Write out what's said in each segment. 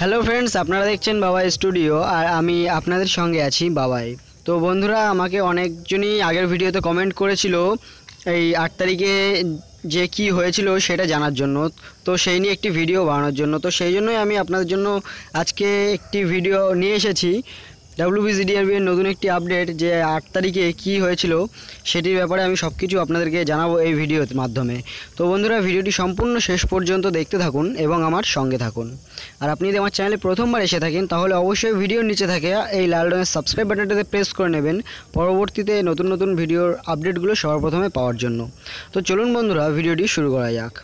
Hello friends আপনারা দেখছেন বাবা স্টুডিও আর আমি আপনাদের সঙ্গে আছি বাবাই। তো বন্ধুরা, আমাকে অনেকজনই আগের ভিডিওতে কমেন্ট করেছিল এই আট তারিখে যে কি হয়েছিল সেটা জানার জন্য। তো সেই নিয়ে একটি ভিডিও বানানোর জন্য। তো সেই জন্যই আমি আপনাদের জন্য আজকে একটি ভিডিও নিয়ে এসেছি। ডাব্লিউবিসিডিআরবি এর নতুন একটি আপডেট যে আট তারিখে কি হয়েছিল, সেটির ব্যাপারে আমি সব কিছু আপনাদেরকে জানাব এই ভিডিওর মাধ্যমে। তো বন্ধুরা, ভিডিওটি সম্পূর্ণ শেষ পর্যন্ত দেখতে থাকুন এবং আমার সঙ্গে থাকুন। আর আপনি যদি আমার চ্যানেলে প্রথমবার এসে থাকেন, তাহলে অবশ্যই ভিডিওর নিচে থাকে এই লাল রঙের সাবস্ক্রাইব বাটনটাতে প্রেস করে নেবেন পরবর্তীতে নতুন নতুন ভিডিওর আপডেটগুলো সবার প্রথমে পাওয়ার জন্য। তো চলুন বন্ধুরা, ভিডিওটি শুরু করা যাক।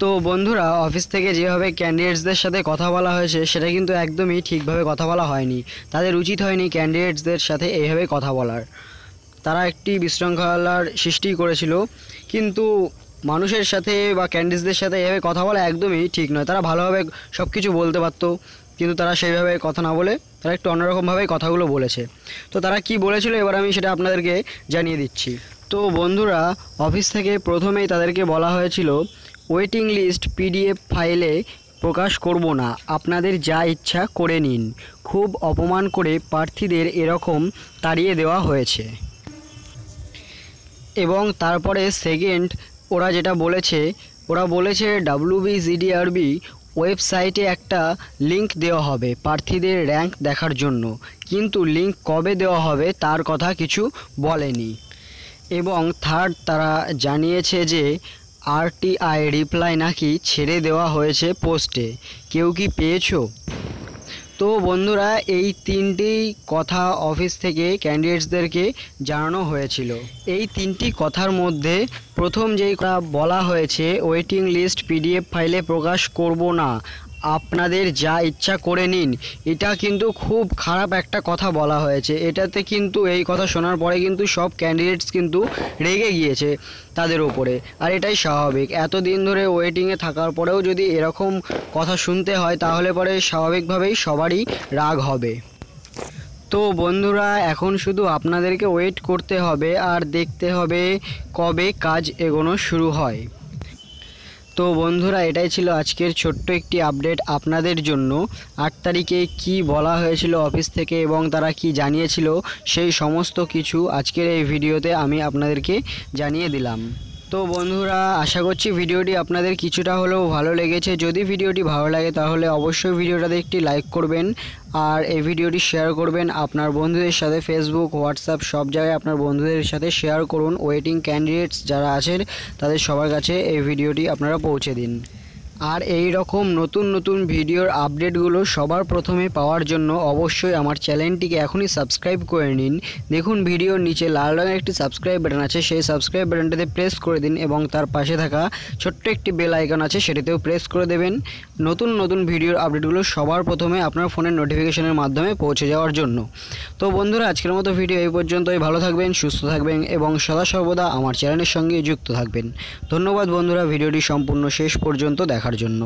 তো বন্ধুরা, অফিস থেকে যেভাবে ক্যান্ডিডেটসদের সাথে কথা বলা হয়েছে, সেটা কিন্তু একদমই ঠিকভাবে কথা বলা হয়নি। তাদের উচিত হয়নি ক্যান্ডিডেটসদের সাথে এইভাবে কথা বলার। তারা একটি বিশৃঙ্খলার সৃষ্টি করেছিল, কিন্তু মানুষের সাথে বা ক্যান্ডিডেটসদের সাথে এভাবে কথা বলা একদমই ঠিক নয়। তারা ভালোভাবে সব কিছু বলতে পারতো, কিন্তু তারা সেইভাবে কথা না বলে তারা একটু অন্যরকমভাবে কথাগুলো বলেছে। তো তারা কি বলেছিল, এবার আমি সেটা আপনাদেরকে জানিয়ে দিচ্ছি। তো বন্ধুরা, অফিস থেকে প্রথমেই তাদেরকে বলা হয়েছিল ওয়েটিং লিস্ট পিডিএফ ফাইলে প্রকাশ করব না। আপনাদের যা ইচ্ছা করে নিন। খুব অপমান করে প্রার্থীদের এরকম তাড়িয়ে দেওয়া হয়েছে। এবং তারপরে সেকেন্ড ওরা যেটা বলেছে, ওরা বলেছে ডাব্লিউবিজিডিআরবি ওয়েবসাইটে একটা লিংক দেওয়া হবে প্রার্থীদের র্যাঙ্ক দেখার জন্য। কিন্তু লিংক কবে দেওয়া হবে তার কথা কিছু বলেনি। এবং থার্ড তারা জানিয়েছে যে আরটিআই রিপ্লাই নাকি ছেড়ে দেওয়া হয়েছে পোস্টে? কেউ কি পেয়েছ? তো বন্ধুরা, এই তিনটি কথা অফিস থেকে ক্যান্ডিডেটসদেরকে জানানো হয়েছিল। এই তিনটি কথার মধ্যে প্রথম যেই কথা বলা হয়েছে, ওয়েটিং লিস্ট পিডিএফ ফাইলে প্রকাশ করব না। আপনাদের যা ইচ্ছা করে নিন। এটা কিন্তু খুব খারাপ একটা কথা বলা হয়েছে। এটাতে কিন্তু এই কথা শোনার পরে কিন্তু সব ক্যান্ডিডেটস কিন্তু রেগে গিয়েছে তাদের ওপরে আর এটাই স্বাভাবিক। এতদিন ধরে ওয়েটিংয়ে থাকার পরেও যদি এরকম কথা শুনতে হয়, তাহলে পরে স্বাভাবিকভাবেই সবারই রাগ হবে। তো বন্ধুরা, এখন শুধু আপনাদেরকে ওয়েট করতে হবে আর দেখতে হবে কবে কাজ এগোনো শুরু হয়। তো বন্ধুরা, এটাই ছিল আজকের ছোট্ট একটি আপডেট আপনাদের জন্য। আট তারিখে কি বলা হয়েছিল অফিস থেকে এবং তারা কি জানিয়েছিল, সেই সমস্ত কিছু আজকের এই ভিডিওতে আমি আপনাদেরকে জানিয়ে দিলাম। তো বন্ধুরা, আশা করছি ভিডিওটি আপনাদের কিছুটা হলেও ভালো লেগেছে। যদি ভিডিওটি ভালো লাগে, তাহলে অবশ্যই ভিডিওটাতে একটি লাইক করবেন আর এই ভিডিওটি শেয়ার করবেন আপনার বন্ধুদের সাথে ফেসবুক হোয়াটসঅ্যাপ সব জায়গায় আপনার বন্ধুদের সাথে শেয়ার করুন। ওয়েটিং ক্যান্ডিডেটস যারা আছেন, তাদের সবার কাছে এই ভিডিওটি আপনারা পৌঁছে দিন। আর এই রকম নতুন নতুন ভিডিওর আপডেটগুলো সবার প্রথমে পাওয়ার জন্য অবশ্যই আমার চ্যানেলটিকে এখনই সাবস্ক্রাইব করে নিন। দেখুন ভিডিওর নিচে লাল রঙের একটি সাবস্ক্রাইব বাটন আছে, সেই সাবস্ক্রাইব বাটনটাতে প্রেস করে দিন এবং তার পাশে থাকা ছোট্ট একটি বেল আইকন আছে, সেটাতেও প্রেস করে দেবেন। নতুন নতুন ভিডিওর আপডেটগুলো সবার প্রথমে আপনার ফোনের নোটিফিকেশনের মাধ্যমে পৌঁছে যাওয়ার জন্য। তো বন্ধুরা, আজকের মতো ভিডিও এই পর্যন্তই। ভালো থাকবেন, সুস্থ থাকবেন এবং সদা সর্বদা আমার চ্যানেলের সঙ্গে যুক্ত থাকবেন। ধন্যবাদ বন্ধুরা, ভিডিওটি সম্পূর্ণ শেষ পর্যন্ত দেখার জন্য।